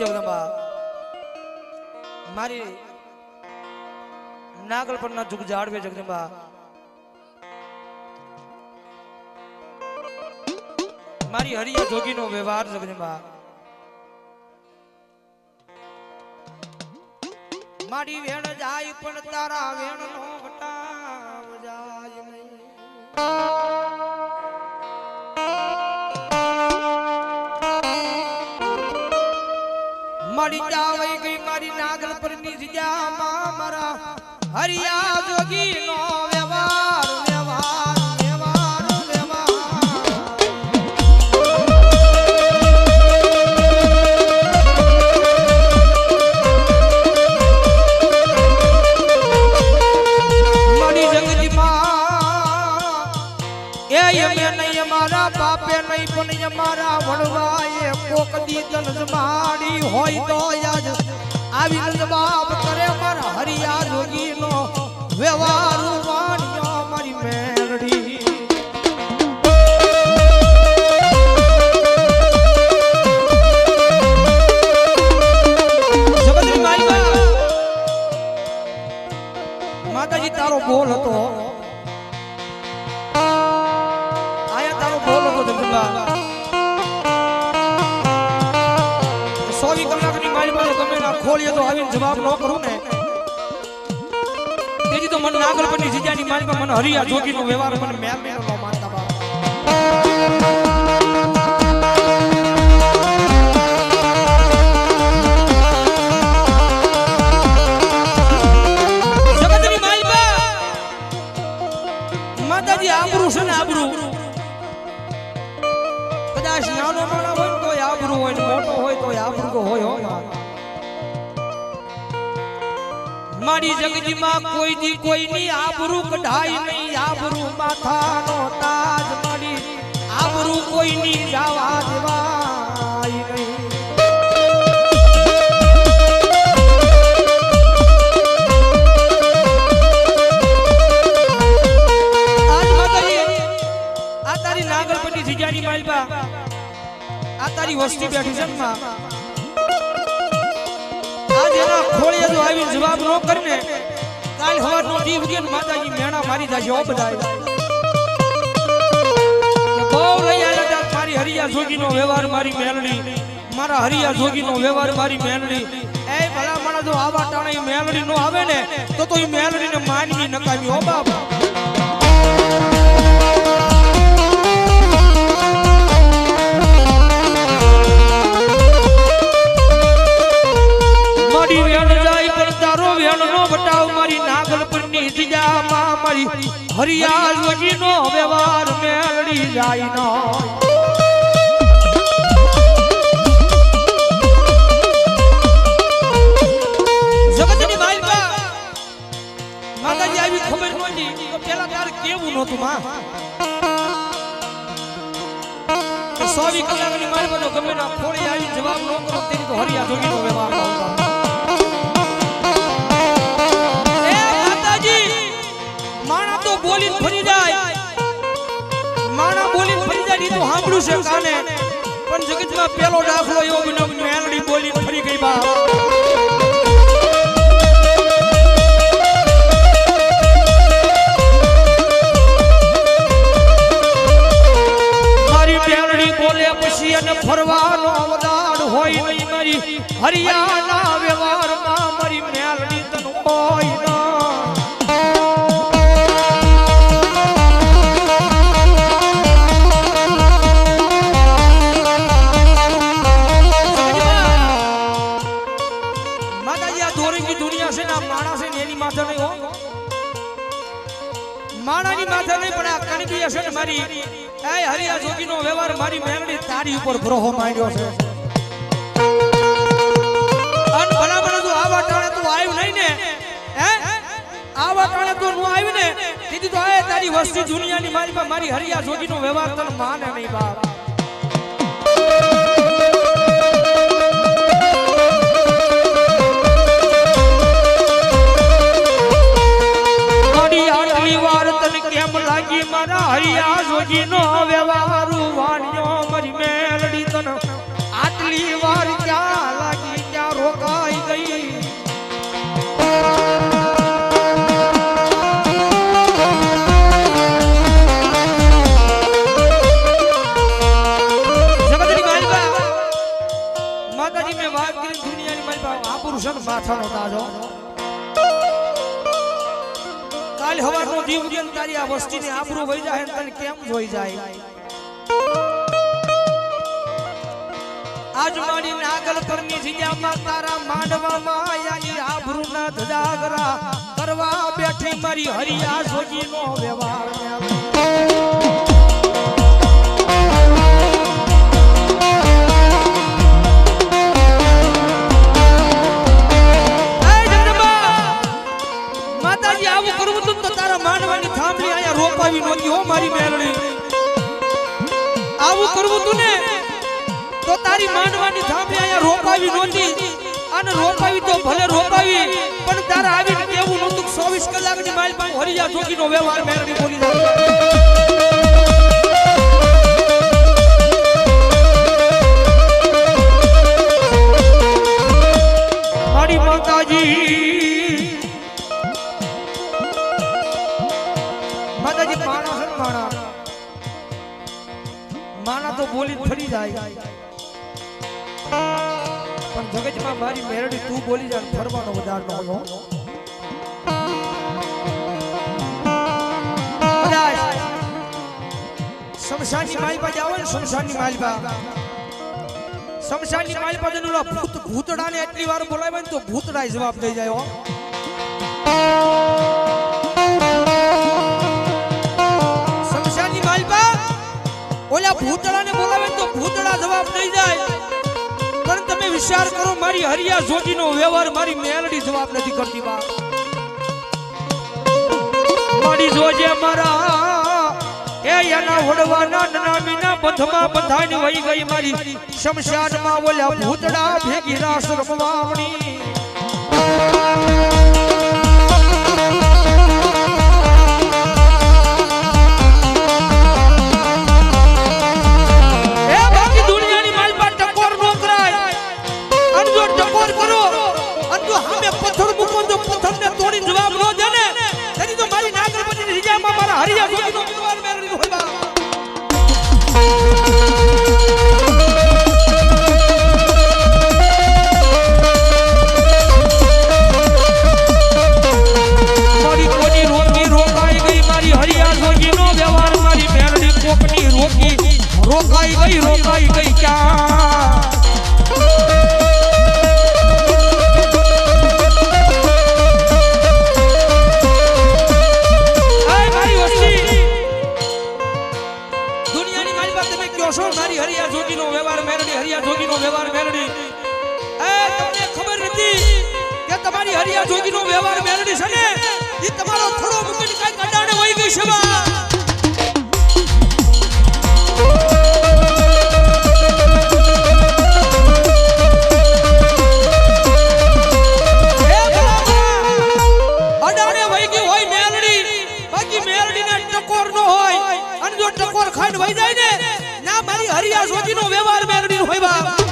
જગદંબા મારી નાગલ પરના જુગ જાળવે જગદંબા મારી હરિયા જોગીનો વ્યવહાર જગદંબા મારી વેણ જાય પણ તારા વેણ નો મળી જાવે ગઈ મારી નાગલ પર નિજ્યામાં મારા હરિયા જોગી નો કોક દી તન જમાડી હોય તો યાદ આવી જવાબ માથાનો તાજ મળી, આવરું કોઈની જાવા દેવાય નહીં. આ તારી નાગલપતિ જીજાની માલબા આ તારી વસ્તી બેઠી છે ને આજ ખોળીએ જો આવીને જવાબ ન કરીને, કાલ હવાર નો દી ઉગે માતાજી મેણા મારી જાય ઓ બધાય. કે બહુ લઈ આવ્યા તા, મારી હરિયા જોગીનો વ્યવહાર મારી મેલડી. મારા હરિયા જોગીનો વ્યવહાર મારી મેલડી. એ ભલા માણસ આવા ટાણે મેલડી નો આવે ને, તો તો એ મેલડીને માનવી નકામી. હો બાપ. મારી હરિયા જોગી નો વ્યવહાર મેળડી જાય નો. જગતની માલપા માતાજી આવી ખબર નહોતી તો પેલા તારે કેવું નહોતું માં? ગમે ના ખોળી આવી, જવાબ ન કરો તેની તો હરિયા જોગી નો વ્યવહાર ફરી જાય. માણા બોલીને ફરી જાય એ તો સાંભળ્યું છે કાને. પણ જગતમાં પેલો દાખલો એવો બન્યો કે મેલડી બોલી ફરી ગઈ બા. મારી મેલડી બોલે પછી અને ફરવાનો અવદાન હોય મારી. હરિયાણા વ્યવહારમાં ઉપર ગ્રહો માંડ્યો છે. આવા ટાણે તું આવ્યું નહીં ને? આવા ટાણે તું નું આવ્યું ને? આ તારી વસ્તી દુનિયાની મારી મારી હરિયા જોગીનો વ્યવહાર તને માને નહીં બાપ. મારા હરિયા જોજી નો વ્યવહાર વાણ્યો વાર ક્યાં લાગી ક્યાં રોકાઈ ગઈ. માથાનો તાજો. કાલ હવારનો દીવ ઉગે ને તારી આ વસ્તીની આબરૂ વહી જાય ને તને કેમ જોઈ જાય? આજ મારી નાગલ કરની જગ્યામાં તારા માંડવામાં આયાની આબરૂના ધજાગરા કરવા બેઠી મારી હરિયા સોજીનો વ્યવહાર. હો મારી મેરણી. આવું કરવું તું ને, તો તારી માંડવાની થાંભલી અહીંયા રોપાવી નહોતી. અને રોપાવી તો ભલે રોપાવી, પણ તારા આવીને કેવું નહોતું ચોવીસ 24 કલાકની માઇલમાં હરિયા જોગીનો વ્યવહાર મેરણી બોલી મારી માતાજી માતાજી ને માણા માણા તો બોલી ફરી જાય. પણ જગતમાં મારી મેરડી તું બોલી જાય ફરવાનો વધાર ન હોય. શમશાનની માલિપા જાવ ને ભૂતડાને એટલી વાર બોલાવે ને તો ભૂતડા જવાબ દઈ જાય ઓલા ભૂતળાને બોલાવે તો ભૂતડા જવાબ દઈ જાય. પણ તમે વિચાર કરો, મારી હરિયા જોજીનો વ્યવહાર, મારી મેલડી જવાબ નથી કરતી બા. મારી જોજે મારા, એ એના વડવાના નનામીના બંધમાં બંધાઈને વહી ગઈ મારી. શમશાનમાં ઓલા ભૂતડા ભેગી રાસ રમવાવણી એ તમારો થોડો મૂકીને કાંઈક અડાણે વહી ગઈ છે, બા. હે ભલામણા! અડાણે વહી ગઈ હોય મેલડી. બાકી મેલડીને ટકોર ખાઈને વહી જાય ને, ના મારી હરિયા સોજીનો વ્યવહાર મેળવી હોય, બા.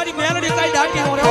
મારી મેલડી કઈ દાટી નો રહ્યો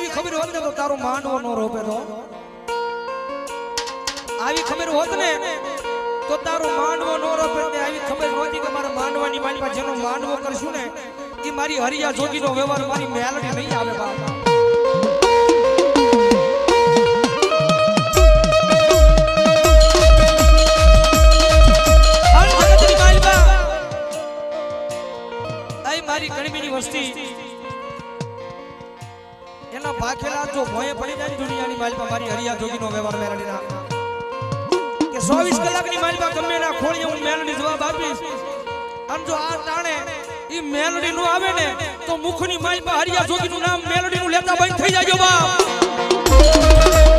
આવી ખબર હોત ને તો તારો માંડવો નો રોપે તો. આવી ખબર હોત ને તો તારો માંડવો નો રોપે ને આવી ખબર નહોતી કે મારા માંડવાની માલિકા જેનો માંડવો કરશું ને એ મારી હરિયા જોગી નો વ્યવહાર, મારી મેલડી નહીં આવે બાપા. મારી ગણબીની વસ્તી. એના જો ભોંયે પડી જાય ને દુનિયાની માલમાં મારી હરિયા જોગીનો વ્યવહાર મેલડીના કે 24 કલાકની માલમાં ગમે એના ખોળીએ હું મેલડી જવાબ આપીશ. આમ જો આ તાણે ઈ મેલડી નું આવે ને તો મુખની માલમાં હરિયા જોગીનું નામ મેલડી નું લેતા બંધ થઈ જાય બાપ.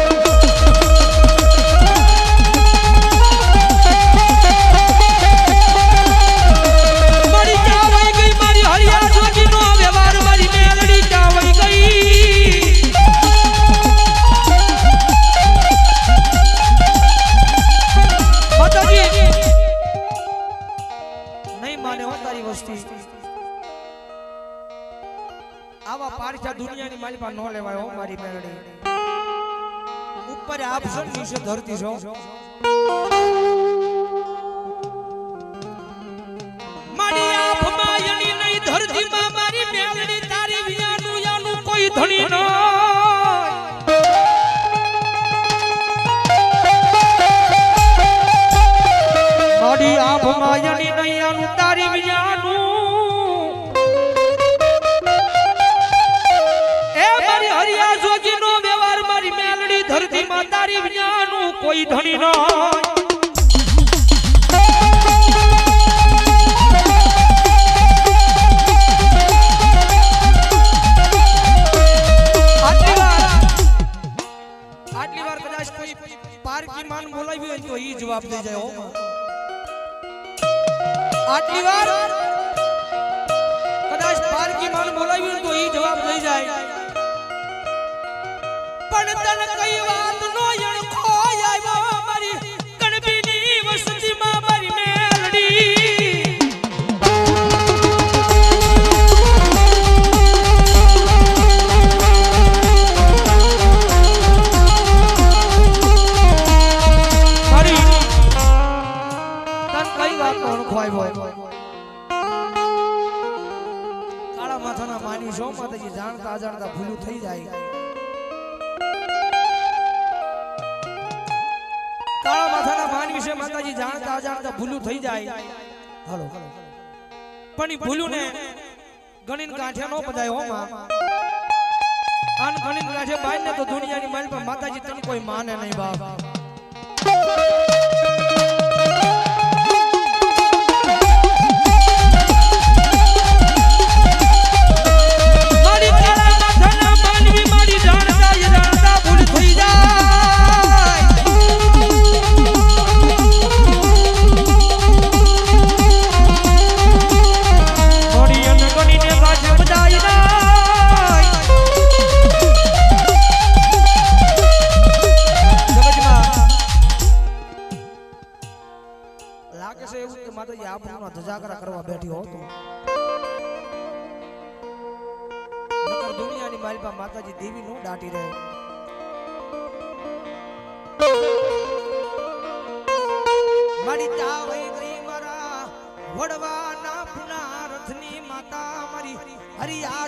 માને હો વસ્તી. આવા પારખા દુનિયાની પાસે ન લેવાય મારી મેલડી ઉપર આપશો ને, નીચે ધરતી છો. મારી આંખ માયની નહીં મારી મેલડી તારી વિયાનું યાનું કોઈ ધણી ન. માયની નૈયાનું યાનું તારી વિયાનું એ મારી હરિયા જોજીનો વ્યવહાર, મારી મેલડી ધરતીમાં તારી વિયાનું કોઈ ધણી ન આટલી વાર કદાચ કોઈ પારકી માન બોલાવ્યું તો એ જવાબ દઈ જાય, હો આટલી વાર કદાચ પારકી માન બોલાવ્યું તો એ જવાબ લઈ જાય. પણ તને કઈ વાત નો પણ એ ભૂલું ને. ગણીને કાંઠે નો બધાય હો માં. આન ગણીને કાંઠે બાઈ ને તો દુનિયાની માલ પર માતાજી તન કોઈ માને નહીં બાપ. દાટી રહે મારી તાવઈ ગઈ મારા વડવા નાફના રથની માતા મારી હરિયા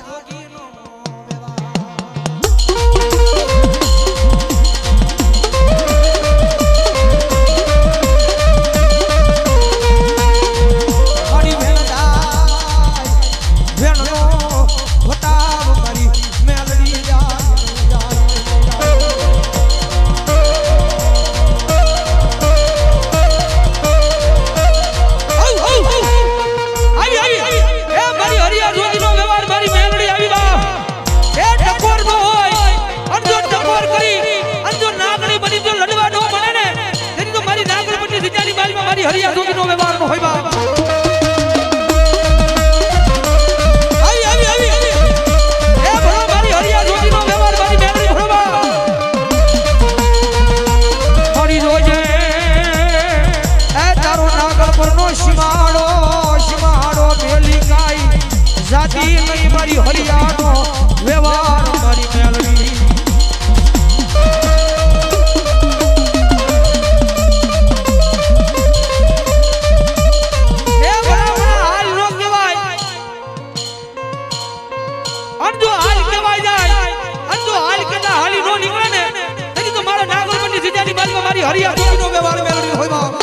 હરિયા વ્યવહાર મેળવી હોય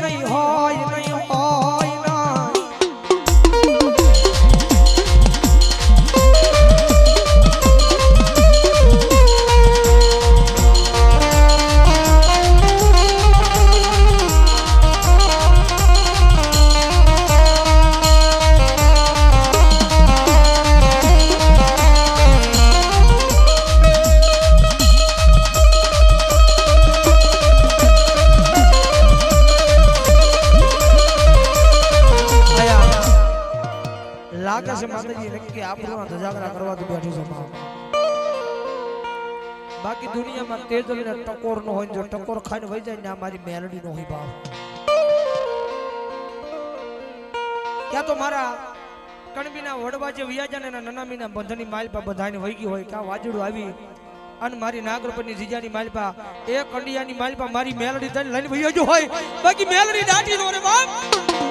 બાકી દુનિયામાં તેજલ ને ટકોર નો હોય જો ટકોર ખાઈને વહી જાય ને આ મારી મેલડી નો હોય ભાવ ક્યાં તો મારા કણબીના વડવા જે વ્યાજા ને નનામીના બંધની માલપા બધાને વહી ગઈ હોય, ક્યાં વાજડું આવી અને મારી નાગરપતિ જીજાની માલપા એ કંડિયાની માલપા મારી મેલડી થઈને લઈને વહી ગયો હોય. બાકી મેલડી દાટી નો રે બાપ.